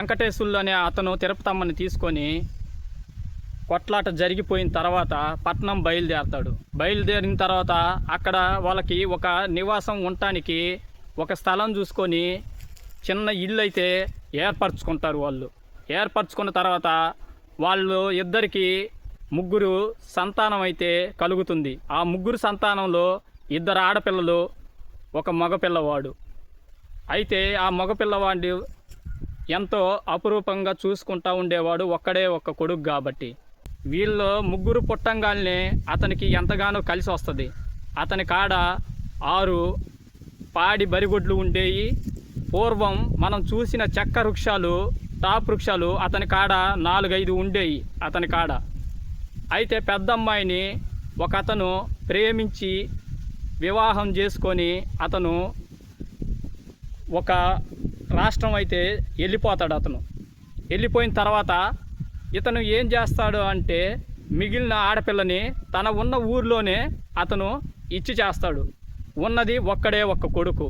వెంకటేశ్వర్లు అనే అతను తిరుపతమ్మని తీసుకొని కొట్లాట జరిగిపోయిన తర్వాత పట్నం బయలుదేరతాడు. బయలుదేరిన తర్వాత అక్కడ వాళ్ళకి ఒక నివాసం ఉండటానికి ఒక స్థలం చూసుకొని చిన్న ఇల్లు అయితే ఏర్పరచుకుంటారు వాళ్ళు. ఏర్పరచుకున్న తర్వాత వాళ్ళు ఇద్దరికి ముగ్గురు సంతానం అయితే కలుగుతుంది. ఆ ముగ్గురు సంతానంలో ఇద్దరు ఆడపిల్లలు ఒక మగపిల్లవాడు. అయితే ఆ మగపిల్లవాడి ఎంతో అపురూపంగా చూసుకుంటా ఉండేవాడు ఒక్కడే ఒక్క కొడుకు కాబట్టి. వీళ్ళు ముగ్గురు పుట్టంగానే అతనికి ఎంతగానో కలిసి వస్తుంది. అతని కాడ ఆరు పాడి బరిగొడ్లు ఉండేవి పూర్వం మనం చూసిన చెక్క వృక్షాలు టాప్ వృక్షాలు అతని కాడ నాలుగైదు ఉండేవి అతని కాడ. అయితే పెద్ద అమ్మాయిని ఒక అతను ప్రేమించి వివాహం చేసుకొని అతను ఒక రాష్ట్రం అయితే వెళ్ళిపోతాడు అతను. వెళ్ళిపోయిన తర్వాత ఇతను ఏం చేస్తాడు అంటే మిగిలిన ఆడపిల్లని తన ఉన్న ఊర్లోనే అతను ఇచ్చి చేస్తాడు. ఉన్నది ఒక్కడే ఒక్క కొడుకు.